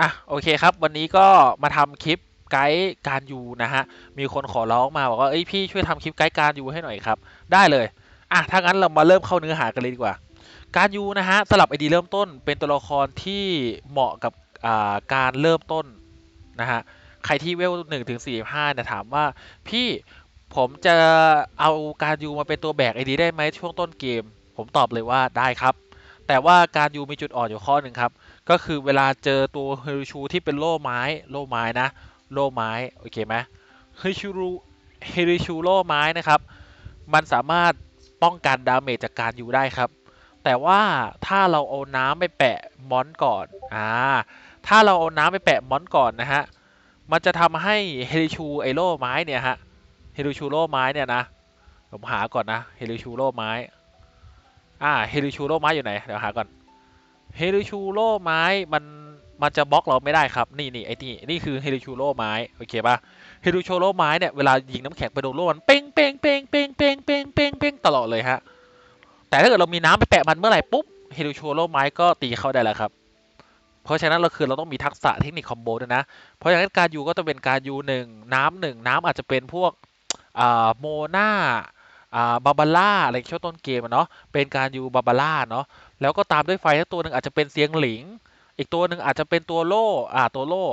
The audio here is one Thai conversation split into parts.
อะโอเคครับ วันนี้ก็มาทำคลิปไกด์การยูนะฮะ มีคนขอร้องมาบอกว่าเอ้ยพี่ช่วยทำคลิปไกด์การยูให้หน่อยครับ ได้เลย อะถ้างั้นเรามาเริ่มเข้าเนื้อหากันเลยดีกว่า การยูนะฮะสลับไอดีเริ่มต้นเป็นตัวละครที่เหมาะกับอ่าการเริ่มต้นนะฮะใครที่เวลหนึ่งถึงสี่ห้าเนี่ยถามว่าพี่ผมจะเอาการยูมาเป็นตัวแบกไอดีได้ไหมช่วงต้นเกม ผมตอบเลยว่าได้ครับ แต่ว่าการยูมีจุดอ่อนอยู่ข้อหนึ่งครับ ก็คือเวลาเจอตัวเฮริชูที่เป็นโล่ไม้ โล่ไม้นะ โล่ไม้ โอเคไหมเฮริชูเฮริชูโล่ไม้นะครับ มันสามารถป้องกันดาเมจจากการยูได้ครับ แต่ว่าถ้าเราเอาน้ำไปแปะมอนก่อน อ่า ถ้าเราเอาน้ำไปแปะมอนก่อนนะฮะ มันจะทำให้เฮริชูไอโล่ไม้เนี่ยฮะ เฮริชูโล่ไม้เนี่ยนะ ผมหาก่อนนะ เฮริชูโล่ไม้ อ่า เฮริชูโล่ไม้อยู่ไหน เดี๋ยวหาก่อน เฮริชูโร่ไม้มันมันจะบล็อกเราไม่ได้ครับ นี่นี่ไอ้นี่นี่คือเฮริชูโร่ไม้โอเคปะเฮริชูโร่ไม้เนี่ยเวลายิงน้ำแข็งไปโดนโล่มันเป้งเป้งเป้งเป้งเป้งเป้งเป้งเป้งตลอดเลยฮะแต่ถ้าเกิดเรามีน้ำไปแปะมันเมื่อไหร่ปุ๊บเฮริชูโร่ไม้ก็ตีเข้าได้แล้วครับ เพราะฉะนั้นเราคือเราต้องมีทักษะเทคนิคคอมโบด้วยนะ เพราะฉะนั้นการยูก็จะเป็นการยูหนึ่งน้ำหนึ่งน้ำอาจจะเป็นพวกโมนาอ่าบาบาร่าอะไรช่วงต้นเกมเนาะเป็นการยูบาบาร่าเนาะ แล้วก็ตามด้วยไฟทั้งตัวหนึ่งอาจจะเป็นเสียงหลิง อีกตัวหนึ่งอาจจะเป็นตัวโล่อ่าตัวโล่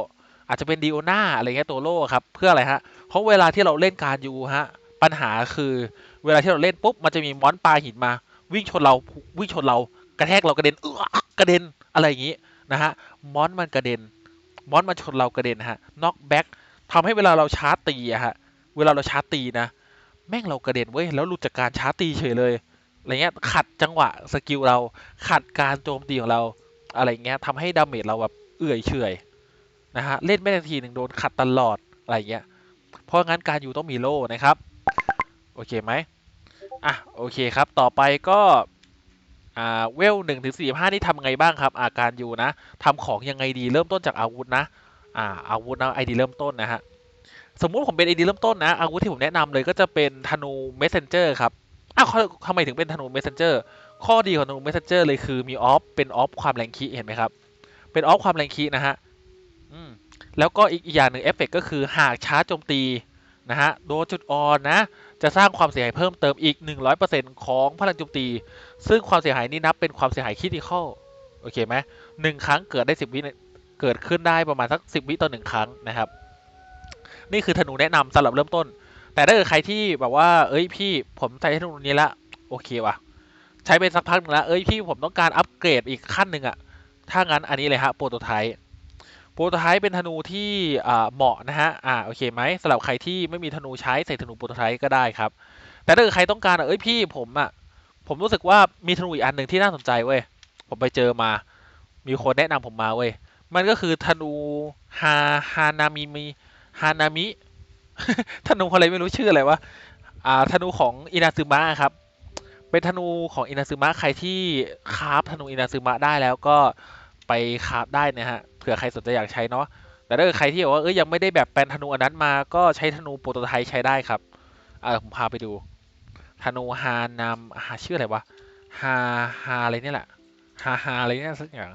อาจจะเป็นดิโอนาอะไรเงี้ยตัวโล่ครับเพื่ออะไรฮะเพราะเวลาที่เราเล่นการยูฮะปัญหาคือเวลาที่เราเล่นปุ๊บมันจะมีมอนปลาหินมา วิ่งชนเราวิ่งชนเรากระแทกเรากระเด็นเออกระเด็นอะไรอย่างงี้นะฮะมอนมันกระเด็นมอนมันชนเรากระเด็นฮะน็อกแบ็กทำให้เวลาเราชาร์จตีอะฮะเวลาเราชาร์จตีนะ แม่งเรากระเด็นเว้ยแล้วหลุดจากการชาร์จตีเฉยเลย อะไรเงี้ยขัดจังหวะสกิลเราขัดการโจมตีของเราอะไรเงี้ยทำให้ดาเมจเราแบบเอื่อยเฉยนะฮะเล่นไม่ได้ทีหนึ่งโดนขัดตลอดอะไรเงี้ยเพราะงั้นการยูต้องมีโล่นะครับโอเคไหมอะโอเคครับต่อไปก็อ่าเวลหนึ่งถึงสี่ห้านี่ทำไงบ้างครับ อาการยูนะทำของยังไงดีเริ่มต้นจากอาวุธนะอ่าอาวุธนะไอดีเริ่มต้นนะฮะสมมุติผมเป็นไอดีเริ่มต้นนะอาวุธที่ผมแนะนำเลยก็จะเป็นธนูเมสเซนเจอร์ครับ อ้าวทำไมถึงเป็นธนูเมสเซนเจอร์ข้อดีของธนูเมสเซนเจอร์เลยคือมีออฟเป็นออฟความแรงคีเห็นไหมครับ เป็นออฟความแรงคีนะฮะแล้วก็อีกอย่างหนึ่งเอฟเฟกก็คือหากชาร์จโจมตีนะฮะโดนจุดอ่อนนะ จะสร้างความเสียหายเพิ่มเติมอีก 100%ของพลังโจมตี ซึ่งความเสียหายนี้นับเป็นความเสียหายคิด i ค a l โอเคไหมหนึ่งครั้งเกิดได้ 10 วิเกิดขึ้นได้ประมาณสัก 10 วิต่อหนึ่งครั้งนะครับ นี่คือธนูแนะนำสำหรับเริ่มต้น แต่ถ้าเกิดใครที่แบบว่า เอ้ยพี่ผมใช้ธนูนี้ละโอเคว่ะ ใช้ไปสักพักหนึงแล้วเอ้ยพี่ผมต้องการอัปเกรดอีกขั้นหนึ่งอะถ้างั้นอันนี้เลยฮะโปรโตไทป์โปรโตไทป์เป็นธนูที่เหมาะนะฮะอ่าโอเคไหมสำหรับใครที่ไม่มีธนูใช้ใส่ธนูโปรโตไทป์ก็ได้ครับ แต่ถ้าเกิดใครต้องการเอ้ยพี่ผมอะผมรู้สึกว่ามีธนูอีกอันหนึ่งที่น่าสนใจเว้ยผมไปเจอมา มีคนแนะนำผมมาเว้ยมันก็คือธนูฮาฮานามิมิฮานามิ ธนูอะไรไม่รู้ชื่ออะไรวะอ่าธนูของอินาซึมะครับ เป็นธนูของอินาซึมะใครที่คราฟธนูอินาซึมะได้แล้วก็ไปคราฟได้นะฮะเผื่อใครสนใจอยากใช้เนาะแต่ถ้าเกิดใครที่บอกว่าเอ้ยยังไม่ได้แบบแปลนธนูอันนั้นมาก็ใช้ธนูโปรโตไทป์ใช้ได้ครับอ่าผมพาไปดู ธนูฮานามฮาชื่ออะไรวะฮาฮาอะไรเนี่ยแหละฮาฮาอะไรเนี่ยสักอย่าง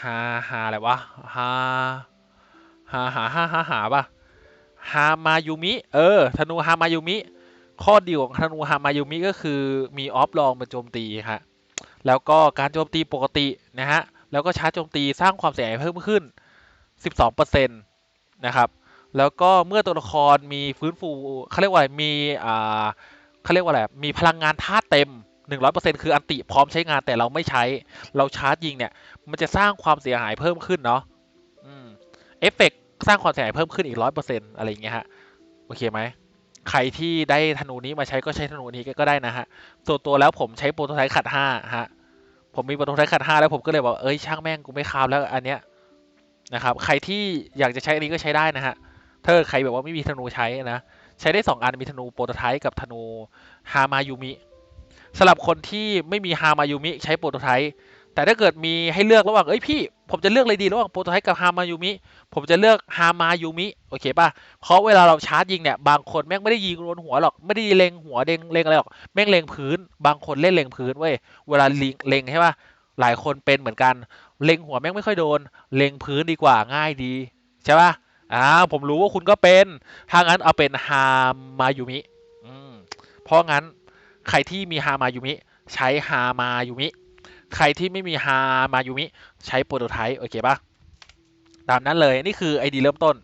ฮาฮาอะไรวะฮาฮาฮาฮาฮาฮาปะ ฮามายุมิ เออ ธนูฮามายุมิ ข้อดีของธนูฮามายุมิก็คือมีออฟลองมาโจมตีฮะ แล้วก็การโจมตีปกตินะฮะ แล้วก็ชาร์จโจมตีสร้างความเสียหายเพิ่มขึ้น 12%นะครับ แล้วก็เมื่อตัวละครมีฟื้นฟูเขาเรียกว่าอะไรมีอ่าเขาเรียกว่าอะไร มีพลังงานธาตุเต็ม 100%คืออันติพร้อมใช้งานแต่เราไม่ใช้ เราชาร์จยิงเนี่ย มันจะสร้างความเสียหายเพิ่มขึ้นเนาะอืมเอฟเฟกต สร้างความเสียหายเพิ่มขึ้นอีก100%อะไรอย่างเงี้ยฮะโอเคไหมใครที่ได้ธนูนี้มาใช้ก็ใช้ธนูนี้ก็ได้นะฮะส่วนตัวแล้วผมใช้โปรโตไทป์ขัดห้าฮะผมมีโปรโตไทป์ขัดห้าแล้วผมก็เลยบอกเอ้ยช่างแม่งกูไม่คาบแล้วอันเนี้ยนะครับใครที่อยากจะใช้อันนี้ก็ใช้ได้นะฮะถ้าใครแบบว่าไม่มีธนูใช้นะใช้ได้สองอันมีธนูโปรโตไทป์กับธนูฮามายุมิสำหรับคนที่ไม่มีฮามายุมิใช้โปรโตไทป์ แต่ถ้าเกิดมีให้เลือกระหว่างเอ้ยพี่ ผมจะเลือกอะไรดีระหว่างโปรโตไทป์กับฮามายุมิ ผมจะเลือกฮามายุมิโอเคป่ะ เพราะเวลาเราชาร์จยิงเนี่ยบางคนแม่งไม่ได้ยิงโดนหัวหรอกไม่ได้เล็งหัวเล็งเล็งอะไรหรอกแม่งเล็งพื้น บางคนเล่นเล็งพื้นเว้ยเวลาลิงเล็งใช่ป่ะหลายคนเป็นเหมือนกัน เล็งหัวแม่งไม่ค่อยโดน เล็งพื้นดีกว่าง่ายดีใช่ป่ะอ่าผมรู้ว่าคุณก็เป็นถ้างั้นเอาเป็นฮามายุมิอืมเพราะงั้นใครที่มีฮามายุมิใช้ฮามายุมิ ใครที่ไม่มีฮามายุมิใช้โปรโตไทป์โอเคปะตามนั้นเลยนี่คือไอดีเริ่มต้น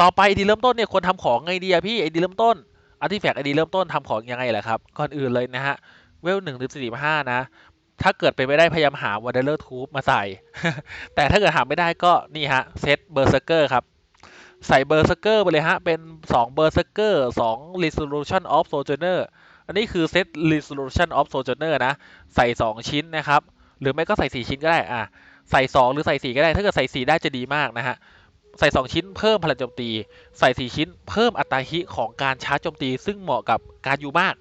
ต่อไปไอดีเริ่มต้นเนี่ยคนทำของไงดีอะพี่ไอดีเริ่มต้นอาร์ติแฟกต์ไอดีเริ่มต้นทำของยังไงล่ะครับ ก่อนอื่นเลยนะฮะเวลหนึ่งถึงสี่ห้านะ ถ้าเกิดเป็นไม่ได้พยายามหาวันเดอร์ทูบมาใส่ แต่ถ้าเกิดหาไม่ได้ก็นี่ฮะเซตเบอร์เซอร์เกอร์ครับ ใส่เบอร์เซอร์เกอร์ไปเลยฮะ เป็น2เบอร์เซอร์เกอร์2 resolution of sojourner อันนี้คือเซต resolution of sojourner นะ ใส่ 2 ชิ้นนะครับ หรือไม่ก็ใส่ 4 ชิ้นก็ได้อะใส่ 2 หรือใส่ 4 ก็ได้ ถ้าเกิดใส่ 4 ได้จะดีมากนะฮะ ใส่ 2 ชิ้นเพิ่มพลังโจมตี ใส่ 4 ชิ้นเพิ่มอัตราฮิของการชาร์จโจมตี ซึ่งเหมาะกับการอยู่มาก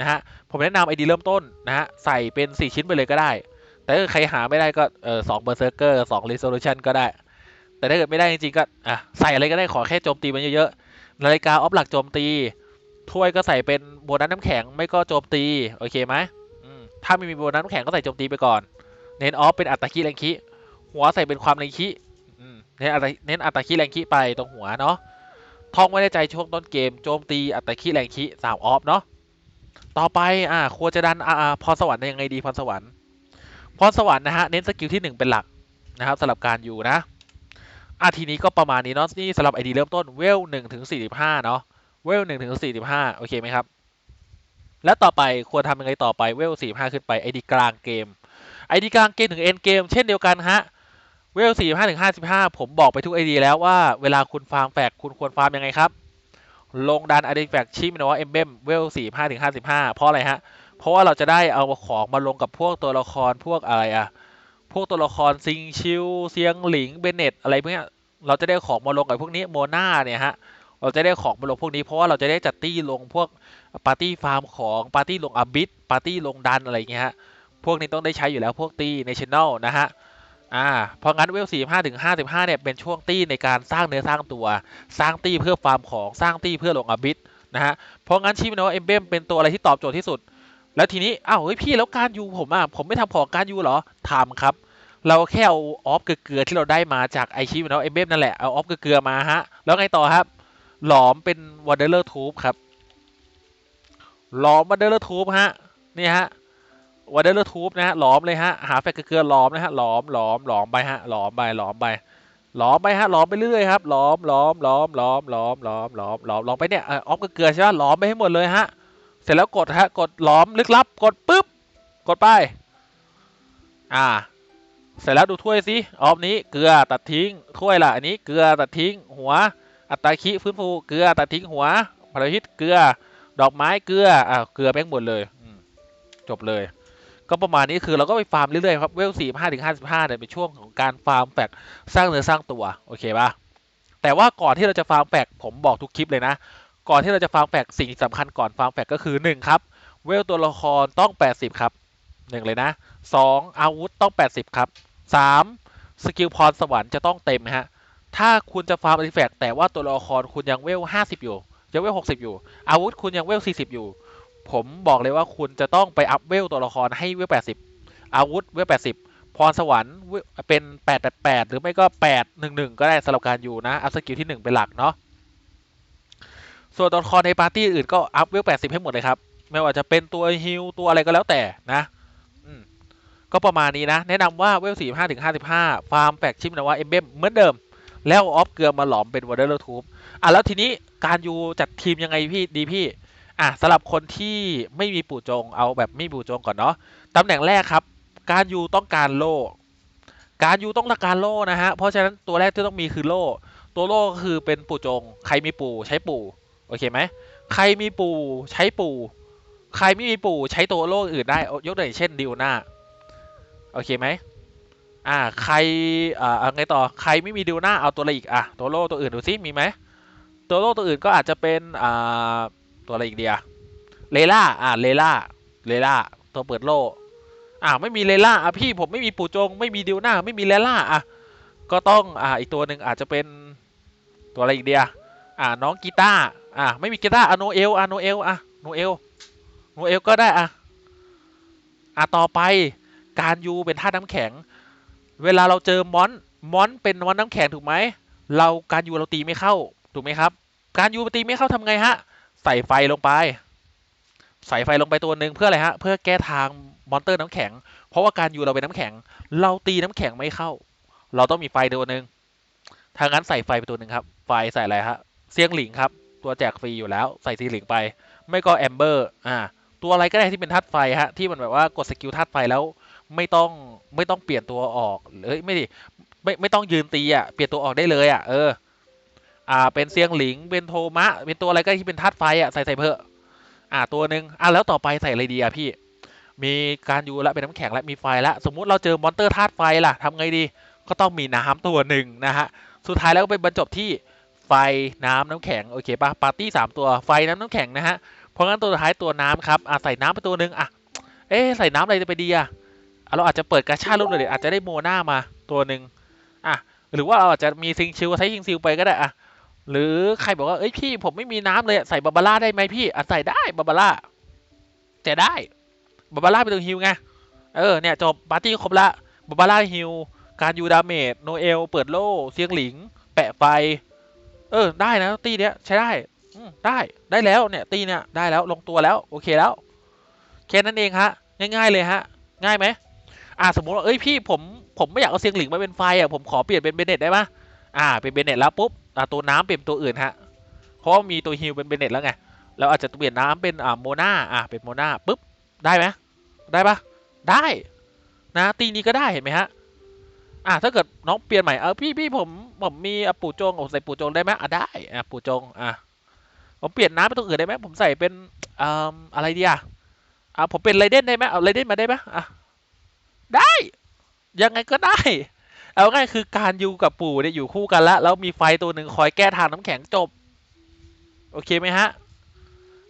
นะฮะ ผมแนะนำไอดีเริ่มต้นนะฮะ ใส่เป็น 4 ชิ้นไปเลยก็ได้ แต่ถ้าใครหาไม่ได้ก็เออสองเบอร์เซอร์เกอร์สอง resolution ก็ได้ แต่ถ้าเกิดไม่ได้จริงๆก็อะใส่อะไรก็ได้ขอแค่โจมตีมันเยอะๆนาฬิกาออฟหลักโจมตี ถ้วยก็ใส่เป็นโบนัสน้ำแข็งไม่ก็โจมตีโอเคไหมถ้าไม่มีโบนัสน้ำแข็งก็ใส่โจมตีไปก่อน เน้นออฟเป็นอัตราคีแรงคีหัวใส่เป็นความแรงคีเน้นอัตเน้นอัตราคีแรงคีไปตรงหัวเนาะท่องไว้ในใจช่วงต้นเกมโจมตีอัตราคีแรงคีสามออฟเนาะต่อไปอ่าควรจะดันอ่าพรสวรรค์ยังไงดีพรสวรรค์พรสวรรค์นะฮะเน้นสกิลที่หนึ่งเป็นหลักนะครับสำหรับการอยู่นะ อะทีนี้ก็ประมาณนี้เนาะนี่สำหรับไอดีเริ่มต้นเวลหนึ่งถึงสี่สิบห้าเนาะเวลหนึ่งถึงสี่สิบห้าโอเคไหมครับ แล้วต่อไปควรทำยังไงต่อไปเวลสี่ห้าขึ้นไปไอดีกลางเกมไอดีกลางเกมถึงเอ็นเกมเช่นเดียวกันฮะเวลสี่ห้าถึงห้าสิบห้าผมบอกไปทุกไอดีแล้วว่าเวลาคุณฟาร์มแฟกคุณควรฟาร์มยังไงครับ ลงดันไอดีแฟกชิมิโนะเอ็มเบมเวลสี่ห้าถึงห้าสิบห้าเพราะอะไรฮะเพราะว่าเราจะได้เอาของมาลงกับพวกตัวละครพวกอะไรอะ พวกตัวละครซิงชิวเซียงหลิงเบเนตอะไรพวกนี้เราจะได้ของมาลงกับพวกนี้โมนาเนี่ยฮะเราจะได้ของมาลงพวกนี้เพราะว่าเราจะได้จัดตี้ลงพวกปาร์ตี้ฟาร์มของปาร์ตี้ลงอาบิทปาร์ตี้ลงดันอะไรเงี้ยฮะพวกนี้ต้องได้ใช้อยู่แล้วพวกตี้ในชแนลนะฮะอ่าเพราะงั้นเวลสี่ห้าถึงห้าสิบห้าเนี่ยเป็นช่วงตี้ในการสร้างเนื้อสร้างตัว สร้างตี้เพื่อฟาร์มของสร้างตี้เพื่อลงอาบิทนะฮะเพราะงั้นชิมิโนะเอมเบมเป็นตัวอะไรที่ตอบโจทย์ที่สุด แล้วทีนี้อ้าวเฮ้ยพี่แล้วการยูผมอะผมไม่ทำของการยูเหรอทำครับ เราแค่เอาออฟเกลือที่เราได้มาจากไอชิมิโนะเอเบมนั่นแหละเอาออฟเกลือมาฮะ แล้วไงต่อครับ หลอมเป็นวันเดอร์ทูบครับหลอมวันเดอร์ทูบฮะนี่ฮะวันเดอร์ทูบนะฮะหลอมเลยฮะหาแฟกเกลือหลอมนะฮะหลอมหลอมหลอมไปฮะหลอมไปหลอมไปหลอมไปฮะหลอมไปเรื่อยครับหลอมหลอมหลอมหลอมหลอมหลอมหลอมหลอมหลอมไปเนี่ยเออออฟเกลือใช่ไหมหลอมไปให้หมดเลยฮะ เสร็จแล้วกดฮะกดหลอมลึกลับ กดปุ๊บ กดไป อ่า เสร็จแล้วดูถ้วยสิออฟนี้เกลือตัดทิ้งถ้วยละอันนี้เกลือตัดทิ้ง หัว อัตราคิฟื้นฟูเกลือตัดทิ้งหัวพลพิษเกลือ ดอกไม้เกลืออ่าเกลือแม่งหมดเลยจบเลย ก็ประมาณนี้คือเราก็ไปฟาร์มเรื่อยๆครับเวลสี่ห้าถึงห้าสิบห้าเนี่ยเป็นช่วงของการฟาร์มแฟกสร้างเนื้อสร้างตัวโอเคปะแต่ว่าก่อนที่เราจะฟาร์มแฟกผมบอกทุกคลิปเลยนะ ก่อนที่เราจะฟาร์มแฟกสิ่งที่สำคัญก่อนฟาร์มแฟกก็คือหนึ่งครับเวลตัวละครต้องแปดสิบครับหนึ่งเลยนะสองอาวุธต้องแปดสิบครับสามสกิลพรสวรรค์จะต้องเต็มฮะถ้าคุณจะฟาร์มอาร์ติแฟกต์แต่ว่าตัวละครคุณยังเวลห้าสิบอยู่ ยังเวลหกสิบอยู่ อาวุธคุณยังเวลสี่สิบอยู่ ผมบอกเลยว่าคุณจะต้องไปอัพเวลตัวละครให้เวลแปดสิบอาวุธเวลแปดสิบพรสวรรค์เวลเป็นแปดแปดแปดหรือไม่ก็แปดหนึ่งหนึ่งก็ได้สำหรับการอยู่นะ อัพสกิลที่หนึ่งเป็นหลักเนาะ ส่วนตัวละครในปาร์ตี้อื่นก็อัพเวลแปดสิบให้หมดเลยครับ ไม่ว่าจะเป็นตัวฮิลตัวอะไรก็แล้วแต่นะก็ประมาณนี้นะ แนะนำว่าเวลสี่ห้าถึงห้าสิบห้าฟาร์มแฟกชิมนะว่าเอ็มเบมเหมือนเดิม แล้วออฟเกลือมาหลอมเป็นวอเดอร์ทูบอะแล้วทีนี้การยูจัดทีมยังไงพี่ดีพี่อะสำหรับคนที่ไม่มีปู่จงเอาแบบไม่มีปู่จงก่อนเนาะตำแหน่งแรกครับ การยูต้องการโล่การยูต้องการโล่นะฮะเพราะฉะนั้นตัวแรกที่ต้องมีคือโล่ตัวโล่ก็คือเป็นปู่จง ใครมีปู่ใช้ปู่ โอเคไหมใครมีปู่ใช้ปู่ ใครไม่มีปู่ใช้ตัวโล่อื่นได้ยกตัวอย่างเช่นดิวหน้าโอเคไหมอ่าใครอ่าไงต่อใครไม่มีดิวหน้าเอาตัวอะไรอีกอะตัวโล่ตัวอื่นดูซิมีไหมตัวโล่ตัวอื่นก็อาจจะเป็นอ่าตัวอะไรอีกเดียเลล่าอ่าเลล่าเลล่าตัวเปิดโล่อ่าไม่มีเลล่าอะพี่ผมไม่มีปู่จง ไม่มีดิวหน้าไม่มีเลล่าอะก็ต้องอ่าอีกตัวหนึ่งอาจจะเป็นตัวอะไรอีกเดียอ่าน้องกีตาร์ อ่าไม่มีกีตาร์อะโนเอลอะโนเอลอะโนเอลโนเอลก็ได้อะอะต่อไปการยูเป็นธาตุน้ำแข็ง เวลาเราเจอมอนมอนเป็นมอนน้ำแข็งถูกไหมเราการยูเราตีไม่เข้าถูกไหมครับ การยูตีไม่เข้าทำไงฮะ ใส่ไฟลงไป ใส่ไฟลงไปตัวหนึ่งเพื่ออะไรฮะเพื่อแก้ทางมอนเตอร์น้ำแข็ง เพราะว่าการยูเราเป็นน้ำแข็ง เราตีน้ำแข็งไม่เข้า เราต้องมีไฟตัวหนึ่งทางนั้นใส่ไฟไปตัวหนึ่งครับ ไฟใส่อะไรฮะเซียงหลิงครับ ตัวแจกฟรีอยู่แล้วใส่ซีหลิงไป ไม่ก็แอมเบอร์อ่าตัวอะไรก็ได้ที่เป็นธาตุไฟฮะที่มันแบบว่ากดสกิลธาตุไฟแล้วไม่ต้องไม่ต้องเปลี่ยนตัวออกเอ้ยไม่ดิไม่ไม่ต้องยืนตีอะเปลี่ยนตัวออกได้เลยอะเอออ่าเป็นเซียงหลิงเป็นโทมะ เป็นตัวอะไรก็ได้ที่เป็นธาตุไฟอะใส่ใส่เพิ่มอ่าตัวหนึ่งอะแล้วต่อไปใส่อะไรดีอะพี่มีการยูและเป็นน้ำแข็งและมีไฟแล้วสมมุติเราเจอมอนเตอร์ธาตุไฟล่ะทำไงดี ก็ต้องมีน้ำตัวหนึ่งนะฮะสุดท้ายแล้วก็เป็นบรรจบที่ ไฟน้ำน้ำแข็งโอเคปะปาร์ตี้สามตัวไฟน้ำน้ำแข็งนะฮะเพราะงั้นตัวสุดท้ายตัวน้ำครับอะใส่น้ำไปตัวหนึ่งอะเอ๊ใส่น้ำอะไรจะไปดีอะเราอาจจะเปิดกระชาลูกเลยอาจจะได้โมนามาตัวหนึ่งอะหรือว่าเราอาจจะมีซิงชิลใช้ซิงซิลไปก็ได้อะหรือใครบอกว่าเอ้ยพี่ผมไม่มีน้ำเลยใส่บาบาร่าได้ไหมพี่อะใส่ได้บาบาร่าแต่ได้บาบาร่าเป็นตัวฮิวไงเออเนี่ยจบปาร์ตี้ครบละบาบาร่าฮิวการยูดาเมจโนเอลเปิดโล่เสียงหลิง แปะไฟ ออได้นะตีเนี้ยใช้ได้ได้ได้แล้วเนี่ยตีเนี่ยได้แล้วลงตัวแล้วโอเคแล้วแค่นั้นเองฮะง่ายๆเลยฮะง่ายไหมอ่าสมมติว่าเอ้ยพี่ผมผมไม่อยากเอาเสียงหลิงมาเป็นไฟอะผมขอเปลี่ยนเป็นเบเนตได้ปะอ่าเป็นเบเนตแล้วปุ๊บอ่าตัวน้ำเปลี่ยนตัวอื่นฮะเพราะว่ามีตัวฮิลเป็นเบเนตแล้วไงเราอาจจะเปลี่ยนน้ำเป็นอ่าโมนาอ่าเป็นโมนาปุ๊บได้ไหมได้ปะได้นะตีนี้ก็ได้เห็นไหมฮะ อะถ้าเกิดน้องเปลี่ยนใหม่เออพี่พี่ผมผมมีปู่จงผมใส่ปู่จงได้ไหมอะได้อะปู่จงอะผมเปลี่ยนน้ำเป็นตัวอื่นได้ไหมผมใส่เป็นอ่าอะไรดีอะอะผมเป็นไรเดนได้ไหมเอาไรเดนมาได้ไหมอะได้ ยังไงก็ได้ เอาง่ายคือการอยู่กับปู่เนี่ยอยู่คู่กันแล้วแล้วมีไฟตัวหนึ่งคอยแก้ทางน้ำแข็งจบ โอเคไหมฮะ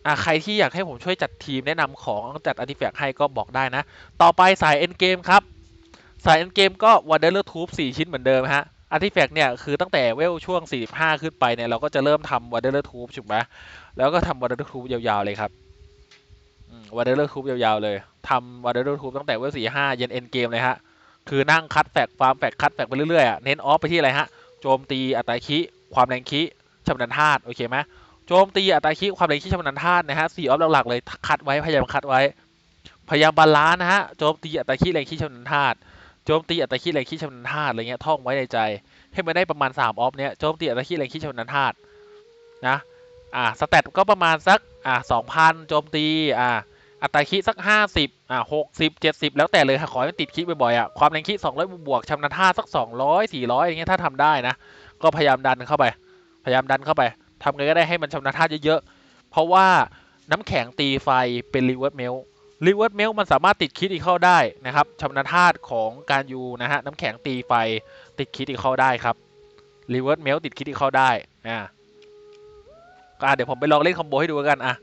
อะใครที่อยากให้ผมช่วยจัดทีมแนะนำของจัดอาร์ติแฟกต์ให้ก็บอกได้นะ ต่อไปสายเอ็นเกมครับ สายเอ็นเกมก็วันเดอร์ทูบสี่ชิ้นเหมือนเดิมฮะอาร์ติแฟกต์เนี่ยคือตั้งแต่เวลช่วง 45 ขึ้นไปเนี่ยเราก็จะเริ่มทำวันเดอร์ทูบถูกไหมแล้วก็ทำวันเดอร์ทูบยาวๆเลยครับวันเดอร์ทูบยาวๆเลยทำวันเดอร์ทูบตั้งแต่เวล45 เย็นเอ็นเกมเลยฮะคือนั่งคัดแฟกฟาร์มแฟกคัดแฟกไปเรื่อยๆอะเน้นออฟไปที่อะไรฮะโจมตีอัตราคิความแรงคิชำนาญธาตุโอเคไหมโจมตีอัตราคิความแรงคิชำนาญธาตุนะฮะสี่ออฟหลักๆเลยคัดไว้พยายามคัดไว้ พยายามบาลานซ์นะฮะโจมตีอัตราคิแรงคิชำนาญธาตุ โจมตีอัตราคิแรงคิดชำนาญธาตุอะไรเงี้ยท่องไว้ในใจ ให้มันได้ประมาณ 3 ออฟเนี้ยโจมตีอัตราคิแรงคิดชำนาญธาตุนะอ่าสเตตก็ประมาณสักอ่าสองพันโจมตีอ่าอัตราคิสักห้าสิบอ่าหกสิบเจ็ดสิบแล้วแต่เลยขอให้มันติดคิดบ่อยๆอะความแรงคิสองร้อยบวกชำนาญธาตุสักสองร้อยสี่ร้อยอย่างเงี้ยถ้าทำได้นะ ก็พยายามดันเข้าไป พยายามดันเข้าไปทำไงก็ได้ให้มันชำนาญธาตุเยอะๆ เพราะว่าน้ำแข็งตีไฟเป็นรีเวิร์สเมล รีเวิร์สเมลมันสามารถติดคิดอีกเข้าได้นะครับชำนาญธาตุของการยูนะฮะน้ำแข็งตีไฟติดคิดอีกเข้าได้ครับรีเวิร์สเมลติดคิดอีกเข้าได้อ่าก็อะเดี๋ยวผมไปลองเล่นคอมโบให้ดูกันอะ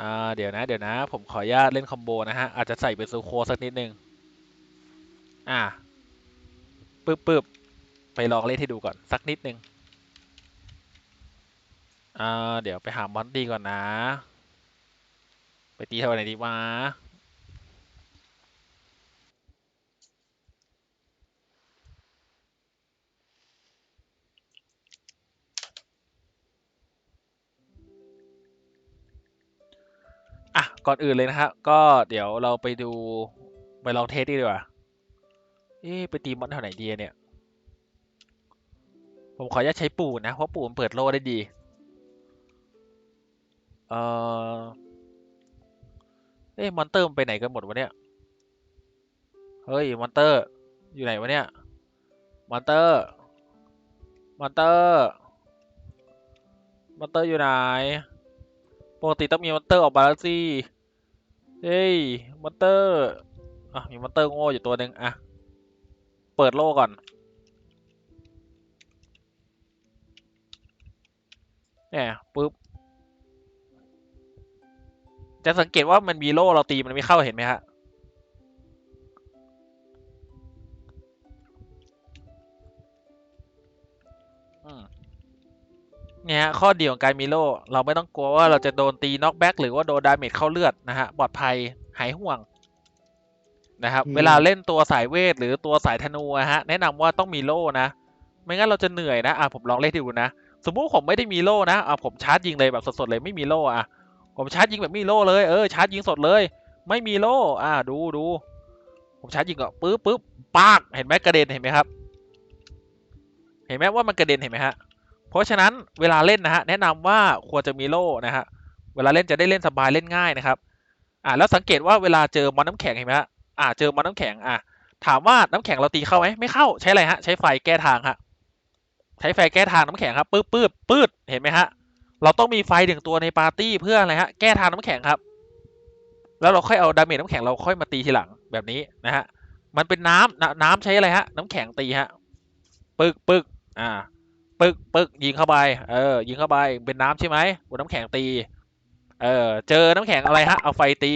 อ่าเดี๋ยวนะ เดี๋ยวนะ ผมขออนุญาตเล่นคอมโบนะฮะอาจจะใส่เป็นซูโคสักนิดนึงอ่าปึ๊บปึ๊บไปลองเล่นให้ดูก่อนสักนิดนึงอ่าเดี๋ยวไปหามอนตี้ก่อนนะ ไปตีเท่าไหร่ดีวะอะ ก่อนอื่นเลยนะครับ ก็เดี๋ยวเราไปดู ไปลองเทสดีกว่า เอ๊ไปตีมอนแถวไหนดีเนี่ย ผมขออนุญาตใช้ปูนนะเพราะปูนเปิดโล่ได้ดี เอ่อ เอ๊ะมอนเตอร์มันไปไหนกันหมดวะเนี่ย เฮ้ย มอนเตอร์ อยู่ไหนวะเนี่ย มอนเตอร์ มอนเตอร์ มอนเตอร์อยู่ไหน ปกติต้องมีมอนเตอร์ออกมาแล้วสิ เฮ้ย มอนเตอร์ อะ มีมอนเตอร์โง่อยู่ตัวหนึ่งอะ เปิดโล่ก่อนเนี่ยปึ๊บ จะสังเกตว่ามันมีโล่เราตีมันไม่เข้าเห็นไหมฮะอืมเนี่ยฮะข้อดีของการมีโล่เราไม่ต้องกลัวว่าเราจะโดนตีน็อกแบ็กหรือว่าโดนดาเมจเข้าเลือดนะฮะปลอดภัยหายห่วงนะครับอืมเวลาเล่นตัวสายเวทหรือตัวสายธนูอะฮะ แนะนำว่าต้องมีโล่นะ ไม่งั้นเราจะเหนื่อยนะอะผมลองเล่นให้ดูนะ สมมุติผมไม่ได้มีโล่นะอะผมชาร์จยิงเลยแบบสดๆเลยไม่มีโล่อะ ผมชาร์จยิงแบบไม่มีโล่เลยเออชาร์จยิงสดเลย ไม่มีโล่อะดูดูผมชาร์จยิงก็ปึ๊บปึ๊บปากเห็นไหมกระเด็นเห็นไหมครับ เห็นไหมว่ามันกระเด็นเห็นไหมฮะเพราะฉะนั้นเวลาเล่นนะฮะแนะนำว่าควรจะมีโล่นะฮะเวลาเล่นจะได้เล่นสบายเล่นง่ายนะครับ อ่าแล้วสังเกตว่าเวลาเจอมอนน้ำแข็งเห็นไหมฮะอ่าเจอมอนน้ำแข็งอ่าถามว่าน้ำแข็งเราตีเข้าไหมไม่เข้าใช้อะไรฮะใช้ไฟแก้ทางฮะใช้ไฟแก้ทางน้ำแข็งครับปื๊บปื๊บปื๊ดเห็นไหมฮะ เราต้องมีไฟหนึ่งตัวในปาร์ตี้เพื่ออะไรฮะ แก้ทางน้ำแข็งครับ แล้วเราค่อยเอาดาเมจน้ำแข็งเราค่อยมาตีทีหลังแบบนี้นะฮะ มันเป็นน้ำน้ำน้ำใช้อะไรฮะ น้ำแข็งตีฮะ ปึกปึกอ่า ปึกปึกยิงเข้าไป เออ ยิงเข้าไป เป็นน้ำใช่ไหมบนน้ำแข็งตี เออ เจอน้ำแข็งอะไรฮะ เอาไฟตี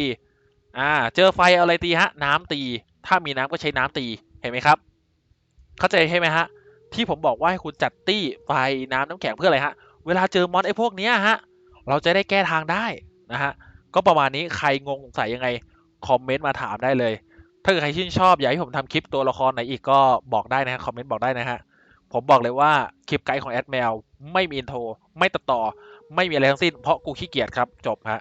อ่า เจอไฟอาอะไรตีฮะ น้ำตี ถ้ามีน้ำก็ใช้น้ำตี เห็นไหมครับ เข้าใจใช่ไหมฮะ ที่ผมบอกว่าให้คุณจัดตี้ไฟน้ำน้ำแข็งเพื่ออะไรฮะ เวลาเจอมอนไอ้พวกเนี้ยฮะ เราจะได้แก้ทางได้นะฮะ ก็ประมาณนี้ใครงงสงสัยยังไง คอมเมนต์มาถามได้เลย ถ้าเกิดใครชื่นชอบอยากให้ผมทำคลิปตัวละครไหนอีกก็บอกได้นะฮะ คอมเมนต์บอกได้นะฮะ ผมบอกเลยว่าคลิปไกด์ของแอดแมวไม่มีอินโทรไม่ตัดต่อ ไม่มีอะไรทั้งสิ้น เพราะกูขี้เกียจครับ จบฮะ